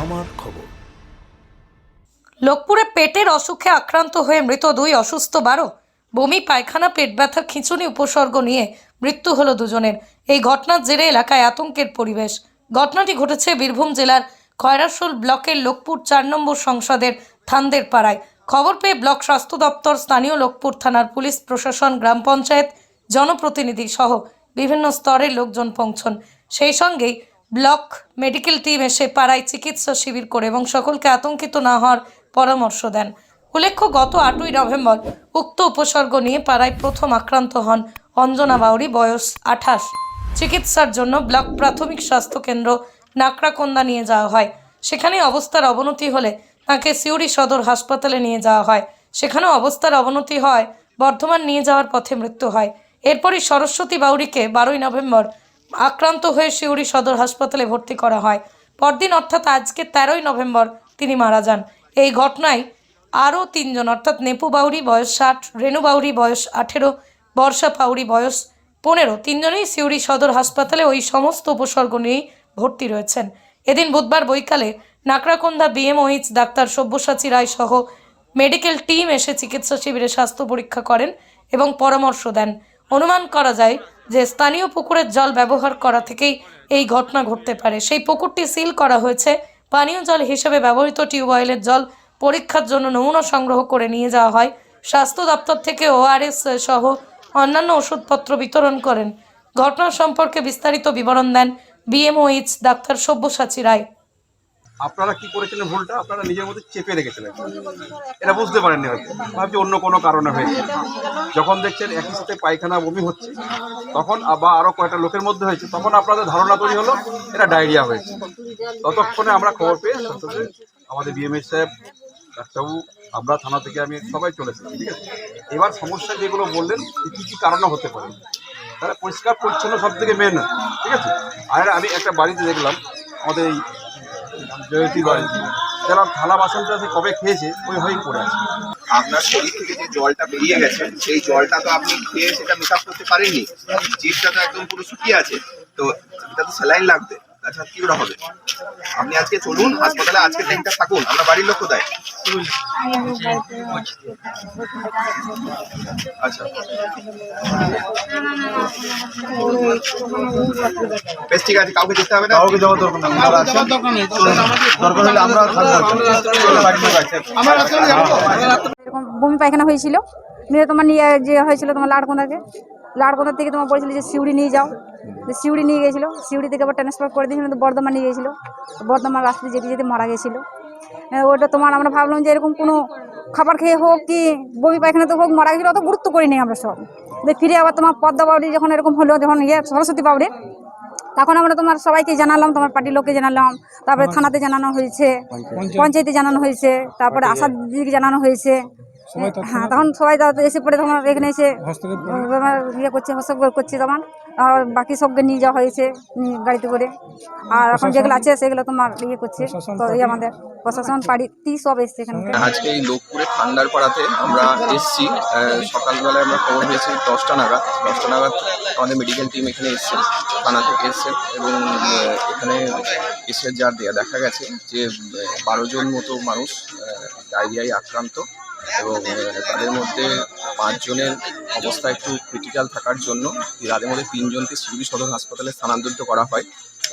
আমার খবর। লোকপুরে পেটের অসুখে আক্রান্ত হয়ে মৃত দুই অসুস্থ বারো। বমি, পায়খানা, পেট ব্যথা খিঁচুনি উপসর্গ নিয়ে মৃত্যু হলো দুজনের। এই ঘটনার জেরে এলাকায় আতঙ্কের পরিবেশ। ঘটনাটি ঘটেছে বীরভূম জেলার খয়রাসোল ব্লকের লোকপুর চার নম্বর সংসদের থানদের পাড়ায়। খবর পেয়ে ব্লক স্বাস্থ্য দপ্তর, স্থানীয় লোকপুর থানার পুলিশ, প্রশাসন, গ্রাম পঞ্চায়েত, জনপ্রতিনিধি সহ বিভিন্ন স্তরের লোকজন পৌঁছন। সেই সঙ্গেই ব্লক মেডিকেল টিম এসে পাড়ায় চিকিৎসা শিবির করে এবং সকলকে আতঙ্কিত না হওয়ার পরামর্শ দেন। উল্লেখ্য, গত আটই নভেম্বর উক্ত উপসর্গ নিয়ে পাড়ায় প্রথম আক্রান্ত হন অঞ্জনা বাউরি, বয়স আঠাশ। চিকিৎসার জন্য ব্লক প্রাথমিক স্বাস্থ্য কেন্দ্র নাকড়াকন্দা নিয়ে যাওয়া হয়। সেখানে অবস্থার অবনতি হলে তাকে সিউড়ি সদর হাসপাতালে নিয়ে যাওয়া হয়। সেখানেও অবস্থার অবনতি হয় বর্ধমান নিয়ে যাওয়ার পথে মৃত্যু হয়। এরপরই সরস্বতী বাউরিকে বারোই নভেম্বর আক্রান্ত হয়ে সিউড়ি সদর হাসপাতালে ভর্তি করা হয়। পরদিন অর্থাৎ আজকে তেরোই নভেম্বর তিনি মারা যান। এই ঘটনায় আরও তিনজন, অর্থাৎ নেপু বাউরি বয়স ষাট, রেণু বাউরি বয়স আঠেরো, বর্ষা পাউরি বয়স পনেরো, তিনজনেই সিউড়ি সদর হাসপাতালে ওই সমস্ত উপসর্গ নিয়েই ভর্তি রয়েছেন। এদিন বুধবার বৈকালে নাকড়াকন্দা বিএমওইচ ডাক্তার সব্যসাচী রায় সহ মেডিকেল টিম এসে চিকিৎসা শিবিরে স্বাস্থ্য পরীক্ষা করেন এবং পরামর্শ দেন। অনুমান করা যায় যে স্থানীয় পুকুরের জল ব্যবহার করা থেকেই এই ঘটনা ঘটতে পারে। সেই পুকুরটি সিল করা হয়েছে। পানীয় জল হিসেবে ব্যবহৃত টিউবওয়েলের জল পরীক্ষার জন্য নমুনা সংগ্রহ করে নিয়ে যাওয়া হয়। স্বাস্থ্য দপ্তর থেকে ওআরএস সহ অন্যান্য ওষুধপত্র বিতরণ করেন। ঘটনা সম্পর্কে বিস্তারিত বিবরণ দেন বিএমওইচ ডাক্তার সব্যসাচী রায়। আপনারা কি করেছিলেন ভুলটা? আপনারা নিজের মধ্যে চেপে রেখেছিলেন। এটা বুঝতে পারেননি হয়তো। ভাবছি অন্য কোনো কারণে হয়েছে। যখন দেখছেন একই সাথে পায়খানা বমি হচ্ছে, তখন বা আরও কয়েকটা লোকের মধ্যে হয়েছে, তখন আপনাদের ধারণা তৈরি হলো, এটা ডায়রিয়া হয়েছে। ততক্ষণে আমরা খবর পেয়ে আমাদের বিএমএস সাহেব, ডাক্তারবাবু, আমরা থানা থেকে আমি সবাই চলেছি ঠিক আছে? এবার সমস্যা যেগুলো বললেন কী কী কারণে হতে পারে? তারা পরিষ্কার পরিচ্ছন্ন সব থেকে মেন ঠিক আছে? আর আমি একটা বাড়িতে দেখলাম, আমাদের এই জয়তীর থালা বাসনটা সে কবে খেয়েছে, ওই হয়েই পড়ে আছে। আপনার শরীর থেকে যে জলটা বেরিয়ে গেছে, সেই জলটা তো আপনি খেয়ে সেটা মেকআপ করতে পারেননি। জিভটা তো একদম পুরো শুকিয়ে আছে, তো এটা তো স্যালাইন লাগবে। আচ্ছা কি করে হবে। আপনি আজকে চলুন হাসপাতালে আজকে দিনটা থাকুন। আমরা বাড়ির লোক কোথায়? আচ্ছা। বেশ ঠিক আছে কাউকে যেতে হবে না? কাউকে যাওয়া দরকার নেই আমরা আছি দরকার হলে আমরা থাকব বাড়ির লোক আছে এরকম বমি পায়খানা হয়েছিল। নিয়ে তোমার নিয়ে যে হয়েছিল তোমার লাড়কোঁদাকে। লাড়কোঁদা থেকে তোমার বলেছিল যে সিউড়ি নিয়ে যাও। যে সিউড়ি নিয়ে গেছিল সিউড়ি থেকে আবার ট্রান্সফার করে দিয়েছিল তো বর্ধমান নিয়ে গেছিল। বর্ধমান রাস্তায় যেতে যেতে মারা গেছিল। ওটা তোমার আমরা ভাবলাম যে এরকম কোনো খাবার খেয়ে হোক কি বমি পায়খানাতে হোক মারা গেছিল অত গুরুত্ব করিনি আমরা সব। ফিরে আবার তোমার পদ্মা বাউরি যখন এরকম হলো যখন ইয়ে সরস্বতী বাউরি তখন আমরা তোমার সবাইকে জানালাম তোমার পার্টির লোককে জানালাম তারপরে থানাতে জানানো হয়েছে পঞ্চায়েতে। জানানো হয়েছে তারপরে আশা দিদিকে জানানো হয়েছে। হ্যাঁ তখন সবাই এসে পড়ে তখন এখানে এসে ইয়ে করছে হস্তক্ষেপ করছে তখন। আর বাকি সবকে নিয়ে যাওয়া হয়েছে গাড়িতে করে। আর এখন যেগুলো আছে সেগুলো তোমার ইয়ে করছে। তো এই আমাদের প্রশাসন পাড়িতেই সব এসছে এখানে। আজকে এই লোকপুরে ঠান্ডার পাড়াতে আমরা এসছি। সকালবেলায় আমরা খবর পেয়েছি দশটা নাগাদ। দশটা নাগাদ আমাদের মেডিকেল টিম এখানে এসছে থানা থেকে এসছে এবং এখানে এসে যা দেখা গেছে যে বারো জন মতো মানুষ ডায়রিয়ায় আক্রান্ত। এবং তাদের মধ্যে পাঁচজনের অবস্থা একটু ক্রিটিক্যাল থাকার জন্য তাদের মধ্যে তিনজনকে শিলিগুড়ি সদর হাসপাতালে স্থানান্তরিত করা হয়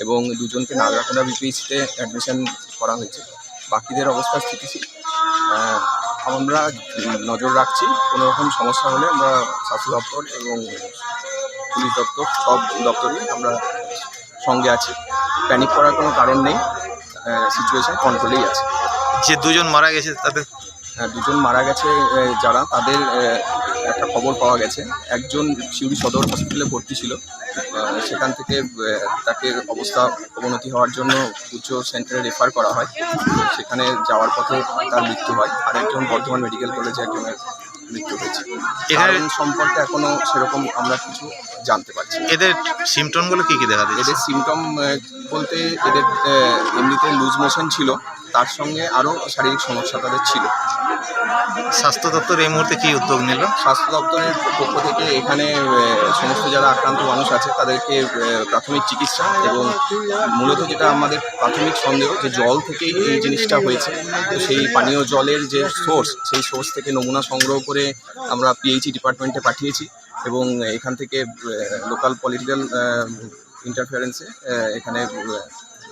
এবং দুজনকে নাগরাকোনা বিপিএইচতে অ্যাডমিশন করা হয়েছে। বাকিদের অবস্থা স্থিতিশীল। আমরা নজর রাখছি, কোনো রকম সমস্যা হলে আমরা স্বাস্থ্য দপ্তর এবং পুলিশ দপ্তর, সব দপ্তরই আমরা সঙ্গে আছি। প্যানিক করার কোনো কারণ নেই। সিচুয়েশন কন্ট্রোলেই আছে। যে দুজন মারা গেছে তাদের দুজন মারা গেছে যারা। তাদের একটা খবর পাওয়া গেছে। একজন সিউড়ি সদর হসপিটালে ভর্তি ছিল। সেখান থেকে তাকে অবস্থা অবনতি হওয়ার জন্য উচ্চ সেন্টারে রেফার করা হয়। সেখানে যাওয়ার পথে তার মৃত্যু হয়। আর একজন বর্ধমান মেডিকেল কলেজে একজনের মৃত্যু হয়েছে। কারণ সম্পর্কে এখনও সেরকম আমরা কিছু জানতে পারছি এদের সিমটমগুলো কী কী দেখা দিয়েছে এদের সিমটম বলতে এদের এমনিতে লুজ মোশন ছিল। তার সঙ্গে আরও শারীরিক সমস্যা তাদের ছিল। স্বাস্থ্য দপ্তর এই মুহূর্তে কী উদ্যোগ নিল? স্বাস্থ্য দপ্তরের পক্ষ থেকে এখানে সমস্ত যারা আক্রান্ত মানুষ আছে তাদেরকে প্রাথমিক চিকিৎসা এবং মূলত যেটা আমাদের প্রাথমিক সন্দেহ যে জল থেকেই এই জিনিসটা হয়েছে। তো সেই পানীয় জলের যে সোর্স সেই সোর্স থেকে নমুনা সংগ্রহ করে আমরা পিএইচই ডিপার্টমেন্টে পাঠিয়েছি এবং এখান থেকে লোকাল পলিটিক্যাল ইন্টারফারেন্সে এখানে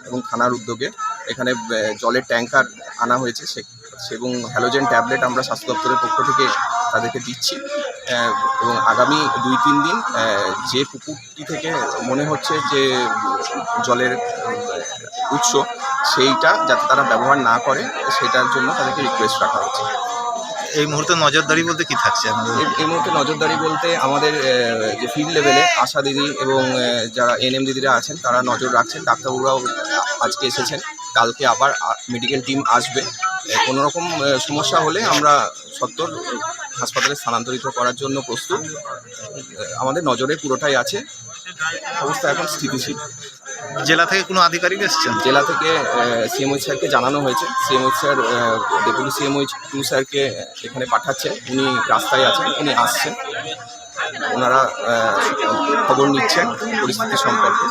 এবং থানার উদ্যোগে এখানে জলের ট্যাঙ্কার আনা হয়েছে সে এবং হ্যালোজেন ট্যাবলেট আমরা স্বাস্থ্য দপ্তরের পক্ষ থেকে তাদেরকে দিচ্ছি। এবং আগামী দুই তিন দিন যে পুকুরটি থেকে মনে হচ্ছে যে জলের উৎস সেইটা যাতে তারা ব্যবহার না করে সেটার জন্য তাদেরকে রিকোয়েস্ট রাখা হচ্ছে। এই মুহূর্তে নজরদারি বলতে কি থাকছে আমাদের? এই- এই মুহূর্তে নজরদারি বলতে আমাদের যে ফিল্ড লেভেলে আশা দিদি এবং যারা এনএম দিদিরা আছেন তারা নজর রাখছেন। ডাক্তারবাবুরাও আজকে এসেছেন। কালকে আবার মেডিকেল টিম আসবে। কোনো রকম সমস্যা হলে আমরা সত্তর হাসপাতালে স্থানান্তরিত করার জন্য প্রস্তুত। আমাদের নজরে পুরোটাই আছে। অবস্থা এখন স্থিতিশীল। জেলা থেকে কোনো আধিকারিক এসছেন? জেলা থেকে সিএমওই স্যারকে জানানো হয়েছে। CMOH sir deputy CMOH two স্যারকে এখানে পাঠাচ্ছেন উনি রাস্তায় আছেন উনি আসছেন। ওনারা খবর নিচ্ছেন পরিস্থিতি সম্পর্কে।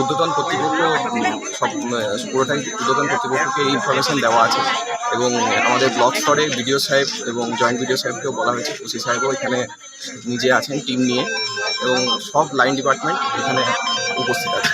উদ্যতন কর্তৃপক্ষ সব পুরোটাই উদ্বোধন কর্তৃপক্ষকে এই ইনফরমেশান দেওয়া আছে। এবং আমাদের ব্লক স্তরে বিডিও সাহেব এবং জয়েন্ট বিডিও সাহেবকেও বলা হয়েছে খুশি সাহেবও এখানে নিজে আছেন টিম নিয়ে। এবং সব লাইন ডিপার্টমেন্ট এখানে উপস্থিত আছে।